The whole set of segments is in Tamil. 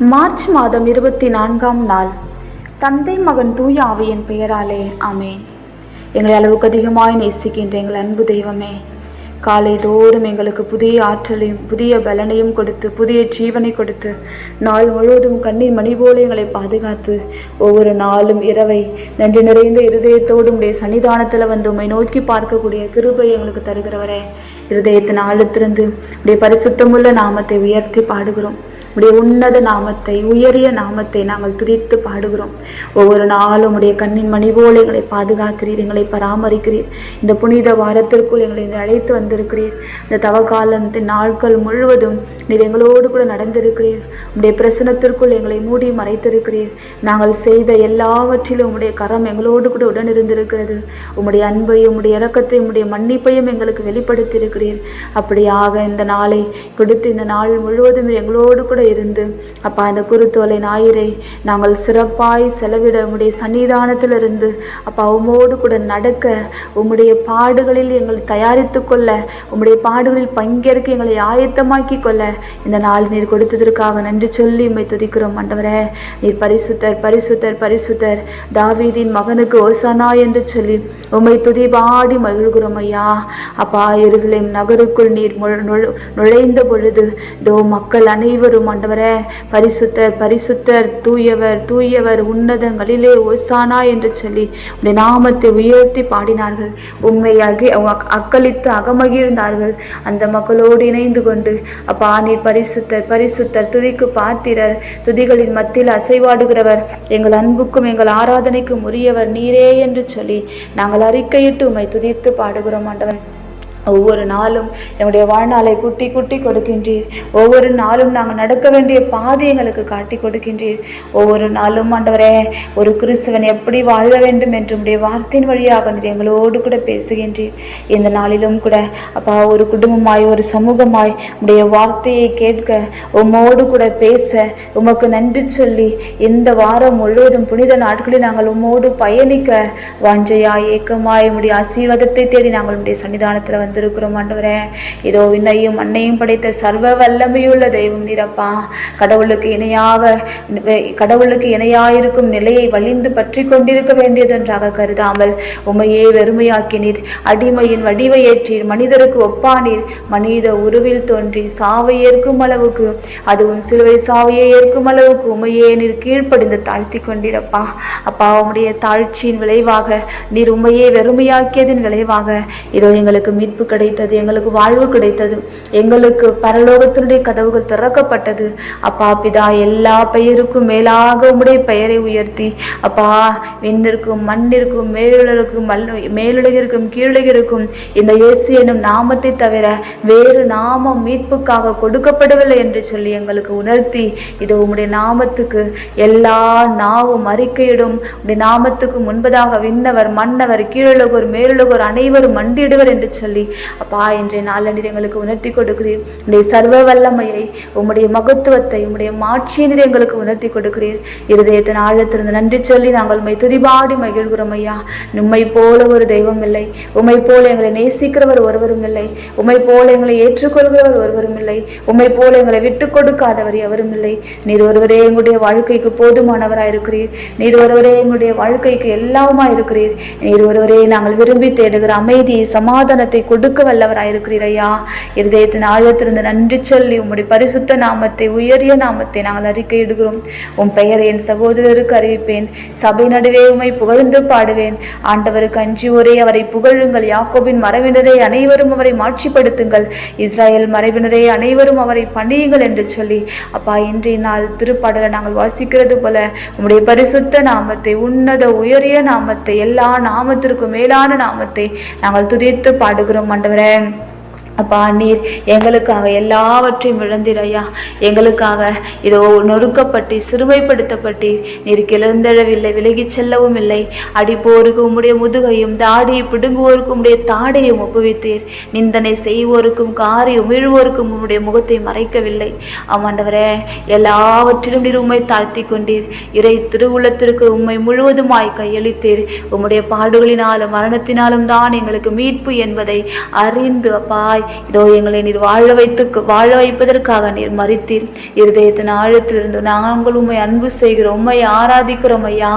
மார்ச் மாதம் இருபத்தி நான்காம் நாள். தந்தை மகன் தூய ஆவியின் பெயராலே ஆமேன். எங்களை அளவுக்கு அதிகமாய் நேசிக்கின்ற எங்கள் அன்பு தெய்வமே காலை தோறும் எங்களுக்கு புதிய ஆற்றலையும் புதிய பலனையும் கொடுத்து புதிய ஜீவனை கொடுத்து நாள் முழுவதும் கண்ணீர் மணி போல எங்களை பாதுகாத்து ஒவ்வொரு நாளும் இரவை நன்றி நிறைந்த இருதயத்தோடு உடைய சன்னிதானத்தில் வந்து உண்மை நோக்கி பார்க்கக்கூடிய கிருபை எங்களுக்கு தருகிறவரே. இருதயத்தின் ஆழத்திலிருந்து உடைய பரிசுத்தமுள்ள நாமத்தை உயர்த்தி பாடுகிறோம். உடைய உன்னத நாமத்தை உயரிய நாமத்தை நாங்கள் துதித்து பாடுகிறோம். ஒவ்வொரு நாளும் உடைய கண்ணின் மணி போல எங்களை பாதுகாக்கிறீர் எங்களை பராமரிக்கிறீர். இந்த புனித வாரத்திற்குள் எங்களை அழைத்து வந்திருக்கிறீர். இந்த தவகாலத்தின் நாட்கள் முழுவதும் நீர் எங்களோடு கூட நடந்திருக்கிறீர். உடைய பிரசனத்திற்குள் எங்களை மூடி மறைத்திருக்கிறீர். நாங்கள் செய்த எல்லாவற்றிலும் உடைய கரம் எங்களோடு கூட உடன் இருந்திருக்கிறது உம்முடைய அன்பையும் உடைய இறக்கத்தையும் உடைய மன்னிப்பையும் எங்களுக்கு வெளிப்படுத்தியிருக்கிறீர். அப்படியாக இந்த நாளை கொடுத்து இந்த நாள் முழுவதும் எங்களோடு கூட இருந்து அப்பா இந்த குருத்தோலை ஞாயிறை நாங்கள் சிறப்பாய் செலவிட உம்முடைய சன்னிதானத்திலிருந்து அப்பா உமோடு கூட நடக்க உம்முடைய பாடுகளில் எங்களை தயாரித்து கொள்ள உம்முடைய பாடுகளில் பங்கேற்க எங்களை ஆயத்தமாக்கி கொள்ள இந்த நாள் நீர் கொடுத்ததற்காக நன்றி சொல்லி உம்மை துதிக்கிறோம் ஆண்டவரே. நீர் பரிசுத்தர் பரிசுத்தர் பரிசுத்தர். தாவீதின் மகனுக்கு ஓசானா என்று சொல்லி உம்மை துதி பாடி மகிழ்கிறோம் ஐயா. அப்பா எருசலேம் நகருக்குள் நீர் நுழைந்த பொழுது தோ மக்கள் அனைவரும் ஆண்டவரே பரிசுத்தர் பரிசுத்தர் தூயவர் தூயவர் உன்னதங்களிலே ஒசானா என்று சொல்லி உடைய நாமத்தை உயர்த்தி பாடினார்கள். உண்மை அகி அக்களித்து அகமகிழ்ந்தார்கள். அந்த மக்களோடு இணைந்து கொண்டு அப்பா நீர் பரிசுத்தர் பரிசுத்தர் துதிக்கு பாத்திரர் துதிகளின் மத்தியில் அசைவாடுகிறவர். எங்கள் அன்புக்கும் எங்கள் ஆராதனைக்கும் உரியவர் நீரே என்று சொல்லி நாங்கள் அறிக்கையிட்டு உம்மை துதித்து பாடுகிறோம் ஆண்டவர். ஒவ்வொரு நாளும் எங்களுடைய வாழ்நாளை குட்டி குட்டி கொடுக்கின்றீர். ஒவ்வொரு நாளும் நாங்கள் நடக்க வேண்டிய பாதை எங்களுக்கு காட்டி கொடுக்கின்றீர். ஒவ்வொரு நாளும் ஆண்டவரே ஒரு கிறிஸ்துவன் எப்படி வாழ வேண்டும் என்று உடைய வார்த்தையின் வழியாக எங்களோடு கூட பேசுகின்றீர். இந்த நாளிலும் கூட அப்பா ஒரு குடும்பமாய் ஒரு சமூகமாய் உடைய வார்த்தையை கேட்க உம்மோடு கூட பேச உமக்கு நன்றி சொல்லி இந்த வாரம் முழுவதும் புனித நாட்களில் நாங்கள் உம்மோடு பயணிக்க வாஞ்சையாய் ஏக்கமாய் உடைய ஆசீர்வாதத்தை தேடி நாங்கள் உடைய சன்னிதானத்தில் வந்திருக்கிறோம் ஆண்டவரே இதோ விண்ணையும் மண்ணையும் படைத்த சர்வ வல்லமையுள்ள தெய்வம் நீரப்பா. கடவுளுக்கு இணையாக கடவுளுக்கு இணையாயிருக்கும் நிலையை வலிந்து பற்றி கொண்டிருக்க வேண்டியதென்றாக கருதாமல் உமையே வெறுமையாக்கினீர். அடிமையின் வடிவை ஏற்றீர் மனிதருக்கு ஒப்பானீர். மனித உருவில் தோன்றி சாவை ஏற்கும் அளவுக்கு அதுவும் சிலுவை சாவையை ஏற்கும் அளவுக்கு உமையே நீர் கீழ்ப்படிந்து தாழ்த்தி கொண்டிருப்பா. அப்பா உம்முடைய தாழ்ச்சியின் விளைவாக நீர் உண்மையே வெறுமையாக்கியதின் விளைவாக இதோ எங்களுக்கு மீட்பு கிடைத்தது எங்களுக்கு வாழ்வு கிடைத்தது எங்களுக்கு பரலோகத்தினுடைய கதவுகள் திறக்கப்பட்டது. அப்பா பிதா எல்லா பெயருக்கும் மேலாக உடைய பெயரை உயர்த்தி அப்பா விண்ணிற்கும் மண்ணிற்கும் மேலுலகிற்கும் மல் மேலுலகிற்கும் கீழுலகிற்கும் இந்த இயேசு எனும் நாமத்தை தவிர வேறு நாமம் மீட்புக்காக கொடுக்கப்படவில்லை என்று சொல்லி எங்களுக்கு உணர்த்தி இது உம்முடைய நாமத்துக்கு எல்லா நாவும் அறிக்கையிடும். உடைய நாமத்துக்கு முன்பதாக விண்ணவர் மன்னவர் கீழுலகோர் மேலுலகோர் அனைவரும் மண்டிடுவர் என்று சொல்லி அப்பா இன்றைய நாளன்று எங்களுக்கு உணர்த்தி கொடுக்கிறீர். உம்முடைய சர்வ வல்லமையை உம்முடைய மகத்துவத்தை உம்முடைய மாட்சியினர் எங்களுக்கு உணர்த்தி கொடுக்கிறீர். இருதயத்தின் ஆழத்திலிருந்து நன்றி சொல்லி நாங்கள் உண்மை துதிபாடி மகிழ்கிறோம் ஐயா. உம்மை போல ஒரு தெய்வம் இல்லை. உம்மை போல எங்களை நேசிக்கிறவர் ஒருவரும் இல்லை. உம்மை போல எங்களை ஏற்றுக்கொள்கிறவர் ஒருவரும் இல்லை. உம்மை போல எங்களை விட்டு கொடுக்காதவர் எவரும் இல்லை. நீர் ஒருவரே எங்களுடைய வாழ்க்கைக்கு போதுமானவராக இருக்கிறீர். நீர் ஒருவரே எங்களுடைய வாழ்க்கைக்கு எல்லாமா இருக்கிறீர். நீர் ஒருவரே நாங்கள் விரும்பி தேடுகிற அமைதியை சமாதானத்தை கொடுக்க வல்லவராயிருக்கிறீர் ஐயா. இருதயத்தின் ஆழத்திலிருந்து நன்றி சொல்லி உம்முடைய பரிசுத்த நாமத்தை உயரிய நாமத்தை நாங்கள் அறிக்கையிடுகிறோம். உன் பெயரை என் சகோதரருக்கு அறிவிப்பேன். சபை நடுவே உமை புகழ்ந்து பாடுவேன். ஆண்டவருக்கு அஞ்சி ஒரே அவரை புகழுங்கள். யாக்கோபின் மரபினரை அனைவரும் அவரை மாட்சிப்படுத்துங்கள். இஸ்ராயேல் மரபினரே அனைவரும் அவரை பணியுங்கள் என்று சொல்லி அப்பா இன்றைய நாள் திருப்பாடலை நாங்கள் வாசிக்கிறது போல உம்முடைய பரிசுத்த நாமத்தை உன்னத உயரிய நாமத்தை எல்லா நாமத்திற்கும் மேலான நாமத்தை நாங்கள் துதித்து பாடுகிறோம். ஆண்டவரே அப்பா நீர் எங்களுக்காக எல்லாவற்றையும் இழந்தீர் ஐயா எங்களுக்காக இதோ நொறுக்கப்பட்டு சிறுமைப்படுத்தப்பட்டு நீர் கிளர்ந்தெழவில்லை விலகிச் செல்லவும் இல்லை. அடிப்போருக்கு உம்முடைய முதுகையும் தாடியை பிடுங்குவோருக்கு உம்முடைய தாடையும் ஒப்புவித்தீர். நிந்தனை செய்வோருக்கும் காரி உமிழ்வோருக்கும் உம்முடைய முகத்தை மறைக்கவில்லை. ஆமாண்டவரே எல்லாவற்றிலும் நீர் உம்மை தாழ்த்தி கொண்டீர். இறை திருவுள்ளத்திற்கு உம்மை முழுவதுமாய் கையளித்தீர். உம்முடைய பாடுகளினாலும் மரணத்தினாலும் தான் எங்களுக்கு மீட்பு என்பதை அறிந்து அப்பாய் இதோ எங்களை நீர் வாழ வைத்து வாழ வைப்பதற்காக நீர் மறித்தீர். இருதயத்தின் ஆழத்திலிருந்து நாங்கள் உண்மை அன்பு செய்கிறோம் உம்மை ஆராதிக்கிறோம் ஐயா.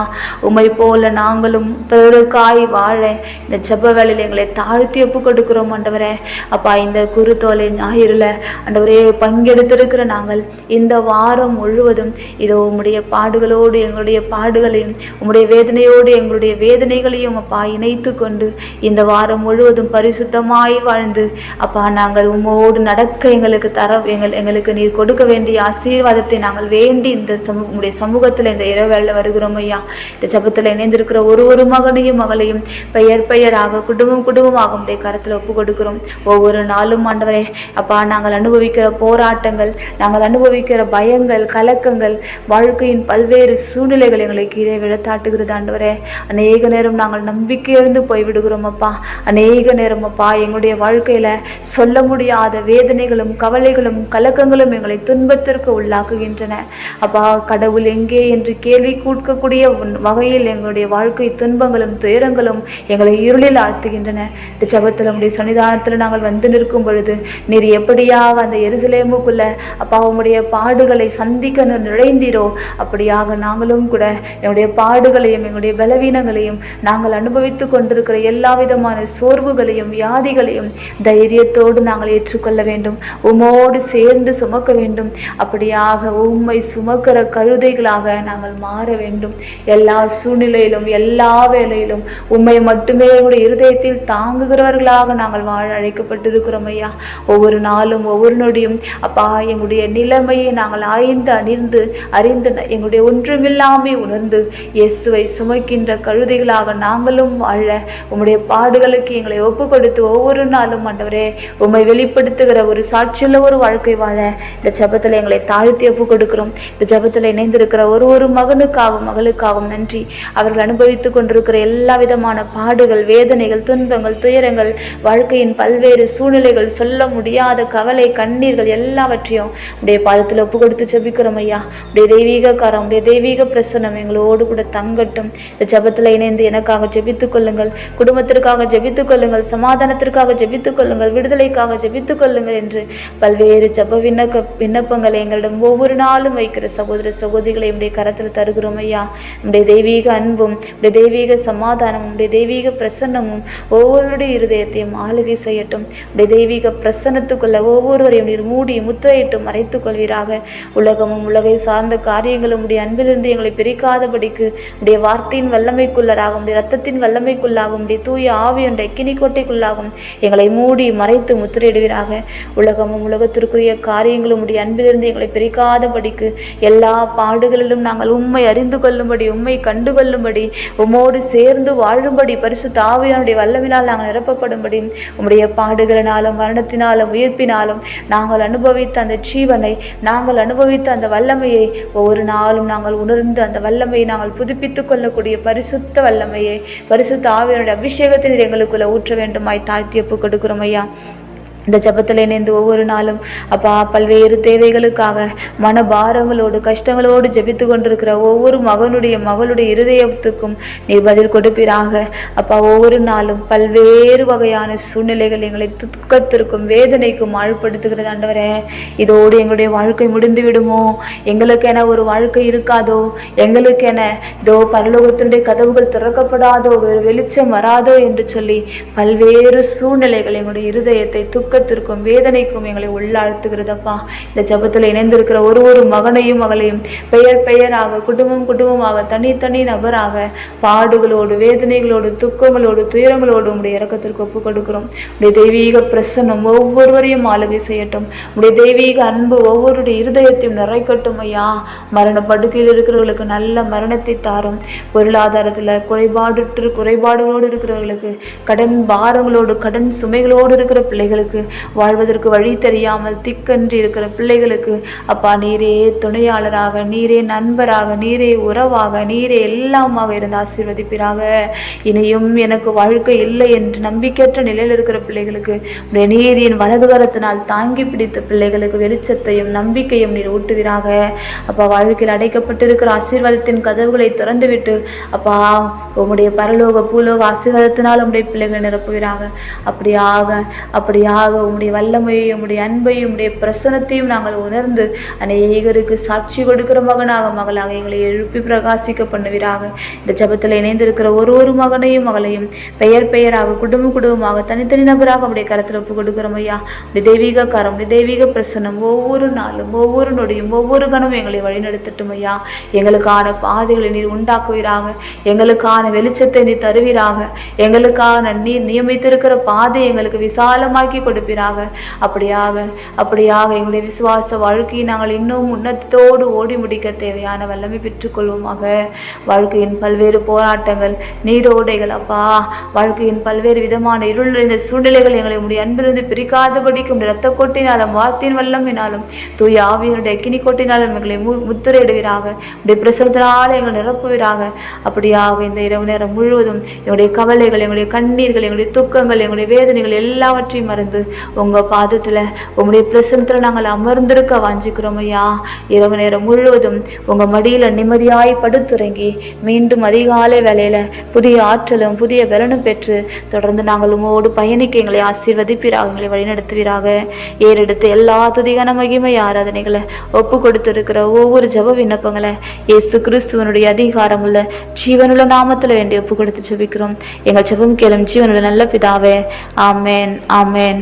உம்மை போல நாங்களும் பிறருக்காய் வாழ இந்த ஜெப வேலையில் எங்களை தாழ்த்தி ஒப்பு கொடுக்கிறோம் ஆண்டவரே. அப்பா இந்த குருத்தோலை ஞாயிறுல ஆண்டவரே பங்கெடுத்திருக்கிற நாங்கள் இந்த வாரம் முழுவதும் இதோ உம்முடைய பாடுகளோடு எங்களுடைய பாடுகளையும் உம்முடைய வேதனையோடு எங்களுடைய வேதனைகளையும் அப்பா இணைத்து கொண்டு இந்த வாரம் முழுவதும் பரிசுத்தமாய் வாழ்ந்து அப்பா அப்பா நாங்கள் உம்மோடு நடக்க எங்களுக்கு தர எங்கள் எங்களுக்கு நீர் கொடுக்க வேண்டிய ஆசீர்வாதத்தை நாங்கள் வேண்டி இந்த சமூக உங்களுடைய சமூகத்தில் இந்த இரவேளில் வருகிறோம் ஐயா. இந்த ஜபத்தில் இணைந்திருக்கிற ஒரு ஒரு மகனையும் மகளையும் பெயர் பெயராக குடும்பம் குடும்பமாக உடைய கரத்தில் ஒப்பு கொடுக்கிறோம். ஒவ்வொரு நாளும் ஆண்டவரே அப்பா நாங்கள் அனுபவிக்கிற போராட்டங்கள் நாங்கள் அனுபவிக்கிற பயங்கள் கலக்கங்கள் வாழ்க்கையின் பல்வேறு சூழ்நிலைகள் எங்களை கீழே விழத்தாட்டுகிறது ஆண்டவரே. அநேக நேரம் நாங்கள் நம்பிக்கை இழந்து போய் அப்பா. அநேக நேரம் அப்பா எங்களுடைய வாழ்க்கையில சொல்ல முடியாத வேதனைகளும் கவலைகளும் கலக்கங்களும் எங்களை துன்பத்திற்கு உள்ளாக்குகின்றன. அப்பா கடவுள் எங்கே என்று கேள்வி கூட்கக்கூடிய உன் வகையில் எங்களுடைய வாழ்க்கை துன்பங்களும் துயரங்களும் எங்களை இருளில் ஆழ்த்துகின்றன. இந்த ஜபத்தில் உடைய சன்னிதானத்தில் நாங்கள் வந்து நிற்கும் பொழுது நீர் எப்படியாக அந்த எருசலேமுக்குள்ள அப்பா உங்களுடைய பாடுகளை சந்திக்க நுழைந்தீரோ அப்படியாக நாங்களும் கூட என்னுடைய பாடுகளையும் எங்களுடைய பலவீனங்களையும் நாங்கள் அனுபவித்து கொண்டிருக்கிற எல்லா விதமான சோர்வுகளையும் வியாதிகளையும் தைரியத்தை இதயத்தோடு நாங்கள் ஏற்றுக்கொள்ள வேண்டும். உமோடு சேர்ந்து சுமக்க வேண்டும். அப்படியாக உம்மை சுமக்கிற கழுதைகளாக நாங்கள் மாற வேண்டும். எல்லா சூழ்நிலையிலும் எல்லா வேலையிலும் உம்மை மட்டுமே உடைய இருதயத்தில் தாங்குகிறவர்களாக நாங்கள் வாழ அழைக்கப்பட்டிருக்கிறோம் ஐயா. ஒவ்வொரு நாளும் ஒவ்வொரு நொடியும் அப்பா எங்களுடைய நிலைமையை நாங்கள் ஆய்ந்து அணிந்து அறிந்து எங்களுடைய ஒன்றுமில்லாமே உணர்ந்து இயேசுவை சுமக்கின்ற கழுதைகளாக நாங்களும் வாழ உம்முடைய பாடுகளுக்கு எங்களை ஒப்பு கொடுத்து ஒவ்வொரு நாளும் ஆண்டவரே உண்மை வெளிப்படுத்துகிற ஒரு சாட்சியுள்ள ஒரு வாழ்க்கை வாழ இந்த ஜபத்தில் எங்களை தாழ்த்தி ஒப்பு கொடுக்கிறோம். இந்த ஜபத்தில் இணைந்திருக்கிற ஒரு ஒரு மகனுக்காகவும் மகளுக்காகவும் நன்றி. அவர்கள் அனுபவித்துக் கொண்டிருக்கிற எல்லா விதமான பாடுகள் வேதனைகள் துன்பங்கள் துயரங்கள் வாழ்க்கையின் பல்வேறு சூழ்நிலைகள் சொல்ல முடியாத கவலை கண்ணீர்கள் எல்லாவற்றையும் உடைய பாதத்தில் ஒப்பு கொடுத்து ஜெபிக்கிறோம் ஐயா. உடைய தெய்வீக காரம் உடைய தெய்வீக பிரசனம் எங்களோடு கூட தங்கட்டும். இந்த ஜபத்தில் இணைந்து எனக்காக ஜெபித்துக் கொள்ளுங்கள் குடும்பத்திற்காக ஜெபித்துக் கொள்ளுங்கள் சமாதானத்திற்காக ஜெபித்துக் கொள்ளுங்கள் விடுதலைக்காக ஜெபித்துக் கொள்ளுங்கள் என்று பல்வேறு ஜப விண்ணக்க விண்ணப்பங்களை எங்களிடம் ஒவ்வொரு நாளும் வைக்கிற சகோதர சகோதரிகளை உடைய கரத்தில் தருகிறோம் ஐயா. உடைய தெய்வீக அன்பும் உடைய தெய்வீக சமாதானமும் உடைய தெய்வீக பிரசன்னமும் ஒவ்வொருடைய இருதயத்தையும் ஆளுகை செய்யட்டும். உடைய தெய்வீக பிரசன்னத்துக்குள்ள ஒவ்வொருவரையும் நீர் மூடி முத்திரையிட்டு மறைத்துக் கொள்வீராக. உலகமும் உலகை சார்ந்த காரியங்களும் உடைய அன்பிலிருந்து எங்களை பிரிக்காதபடிக்கு உடைய வார்த்தையின் வல்லமைக்குள்ளராகும் உடைய ரத்தத்தின் வல்லமைக்குள்ளாகும் உடைய தூய ஆவியுடைய கினி கோட்டைக்குள்ளாகும் எங்களை மூடி மறைத்து முத்திரையிடுவீராக. உலகமும் உலகத்திற்குரிய காரியங்களும் உடைய அன்பிலிருந்து எங்களை பிரிக்காதபடிக்கு எல்லா பாடுகளிலும் நாங்கள் உம்மை அறிந்து கொள்ளும்படி உண்மை கண்டு கொள்ளும்படி உம்மோடு சேர்ந்து வாழும்படி பரிசு தாவியானுடைய வல்லவினால் நாங்கள் நிரப்பப்படும்படி உம்முடைய பாடுகளினாலும் மரணத்தினாலும் உயிர்ப்பினாலும் நாங்கள் அனுபவித்த அந்த ஜீவனை நாங்கள் அனுபவித்த அந்த வல்லமையை ஒவ்வொரு நாளும் நாங்கள் உணர்ந்து அந்த வல்லமையை நாங்கள் புதுப்பித்துக் கொள்ளக்கூடிய பரிசுத்த வல்லமையை பரிசுத்த ஆவியனுடைய அபிஷேகத்தினர் எங்களுக்குள்ள ஊற்ற வேண்டுமாய் தாழ்த்தி ஒப்பு கொடுக்கிறோம் ஐயா. இந்த ஜெபத்தில் இணைந்து ஒவ்வொரு நாளும் அப்பா பல்வேறு தேவைகளுக்காக மனபாரங்களோடு கஷ்டங்களோடு ஜெபித்து கொண்டிருக்கிற ஒவ்வொரு மகனுடைய மகளுடைய இருதயத்துக்கும் நீர் பதில் கொடுப்பீராக. அப்பா ஒவ்வொரு நாளும் பல்வேறு வகையான சூழ்நிலைகள் எங்களை துக்கத்திற்கும் வேதனைக்கும் ஆழ்படுத்துகிறது ஆண்டவரே. இதோடு எங்களுடைய வாழ்க்கை முடிந்து விடுமோ? எங்களுக்கென ஒரு வாழ்க்கை இருக்காதோ? எங்களுக்கென இதோ பரலோகத்தினுடைய கதவுகள் திறக்கப்படாதோ? ஒரு வெளிச்சம் வராதோ? என்று சொல்லி பல்வேறு சூழ்நிலைகள் எங்களுடைய இருதயத்தை துக்கத்திற்கும் வேதனைக்கும் எங்களை உள்ளாழ்த்துகிறதப்பா. இந்த ஜபத்தில் இணைந்திருக்கிற ஒரு ஒரு மகனையும் மகளையும் பெயர் பெயராக குடும்பம் குடும்பமாக தனித்தனி நபராக பாடுகளோடு வேதனைகளோடு துக்கங்களோடு துயரங்களோடு உடைய இறக்கத்திற்கு ஒப்புக் கொடுக்கிறோம். உடைய தெய்வீக பிரசன்னம் ஒவ்வொருவரையும் ஆளுகை செய்யட்டும். உடைய தெய்வீக அன்பு ஒவ்வொருடைய இருதயத்தையும் நிறைக்கட்டும் ஐயா. மரண படுக்கையில் இருக்கிறவர்களுக்கு நல்ல மரணத்தை தாரும். பொருளாதாரத்தில் குறைபாடுற்று குறைபாடுகளோடு இருக்கிறவர்களுக்கு கடன் பாரங்களோடு கடன் சுமைகளோடு இருக்கிற பிள்ளைகளுக்கு வாழ்வதற்கு வழி தெரியாமல் திக்கன்றி இருக்கிற பிள்ளைகளுக்கு அப்பா நீரே துணையாளராக நீரே நண்பராக நீரே உறவாக நீரே எல்லாமாக இருந்து ஆசீர்வதிப்பீராக. இனியும் எனக்கு வாழ்க்கை இல்லை என்று நம்பிக்கையற்ற நிலையில் இருக்கிற பிள்ளைகளுக்கு உடைய நீதியின் வலதுகரத்தினால் தாங்கி பிடித்த பிள்ளைகளுக்கு வெளிச்சத்தையும் நம்பிக்கையும் நீர் ஊட்டுவீராக. அப்பா வாழ்க்கையில் அடைக்கப்பட்டிருக்கிற ஆசீர்வாதத்தின் கதவுகளை திறந்துவிட்டு அப்பா உம்முடைய பரலோக பூலோக ஆசீர்வாதத்தினால் உம்முடைய பிள்ளைகளை நிரப்புகிறாங்க அப்படியாக அப்படியாக ஆக உம்முடைய வல்லமையும் உம்முடைய அன்பையும் உம்முடைய பிரசனத்தையும் நாங்கள் உணர்ந்து அநேகருக்கு சாட்சி கொடுக்கிற மகனாக மகளாக எங்களை எழுப்பி பிரகாசிக்க பண்ணுவீராக. இந்த ஜபத்தில் இணைந்திருக்கிற ஒரு ஒரு மகனையும் மகளையும் பெயர் பெயராக குடும்ப குடும்பமாக தனித்தனி நபராக உடைய கரத்தில் ஒப்பு கொடுக்குறோம் ஐயா. உடைய தெய்வீக கரம் உடைய தெய்வீக பிரசனம் ஒவ்வொரு நாளும் ஒவ்வொரு நொடியும் ஒவ்வொரு கணமும் எங்களை வழிநடத்தட்டும் ஐயா. எங்களுக்கான பாதைகளை நீர் உண்டாக்குவீராக. எங்களுக்கான வெளிச்சத்தை நீர் தருவீராக. எங்களுக்கான நீர் நியமித்திருக்கிற பாதை எங்களுக்கு விசாலமாக்கி கொடுப்பீராக. அப்படியாக அப்படியாக எங்களுடைய விசுவாச வாழ்க்கையை நாங்கள் இன்னும் உன்னத்தோடு ஓடி முடிக்க தேவையான வல்லமை பெற்றுக்கொள்வோமாக. வாழ்க்கையின் பல்வேறு போராட்டங்கள் நீரோடைகள் அப்பா வாழ்க்கையின் பல்வேறு விதமான இருள் நிறைந்த சூழ்நிலைகள் எங்களை உடைய அன்பிலிருந்து பிரிக்காதபடிக்கும் உடைய ரத்த கோட்டினாலும் வார்த்தையின் வல்லமினாலும் தூய ஆவியினுடைய கினி கொட்டினாலும் எங்களை மு முத்திரையிடுவீராக. உடைய பிரசனத்தினால எங்களை நிரப்புவீராக. அப்படியாக இந்த இரவு நேரம் முழுவதும் எங்களுடைய கவலைகள் எங்களுடைய கண்ணீர்கள் எங்களுடைய துக்கங்கள் எங்களுடைய வேதனைகள் எல்லாவற்றையும் மறந்து உங்கள் பாதத்தில் உங்களுடைய பிரசனத்தில் நாங்கள் அமர்ந்திருக்க வாஞ்சிக்கிறோம் ஐயா. இரவு நேரம் முழுவதும் உங்கள் மடியில் நிம்மதியாய் படுத்துறங்கி மீண்டும் அதிகாலை வேலையில் புதிய ஆற்றலும் புதிய பலனும் பெற்று தொடர்ந்து நாங்கள் உங்களோடு பயணிக்க எங்களை ஆசீர்வதிப்பீராக எங்களை வழிநடத்துவீராக. ஏறெடுத்து எல்லா துதிகான மகிமை ஆராதனைகளை ஒப்பு கொடுத்திருக்கிற ஒவ்வொரு ஜெப விண்ணப்பங்களை இயேசு கிறிஸ்துவனுடைய அதிகாரம் உள்ள ஜீவனுள்ள நாமத்தில் வேண்டி ஒப்பு கொடுத்து ஜபிக்கிறோம். எங்கள் ஜெபம் கேளும் ஜீவனுள்ள நல்ல பிதாவே. ஆமென் ஆமென்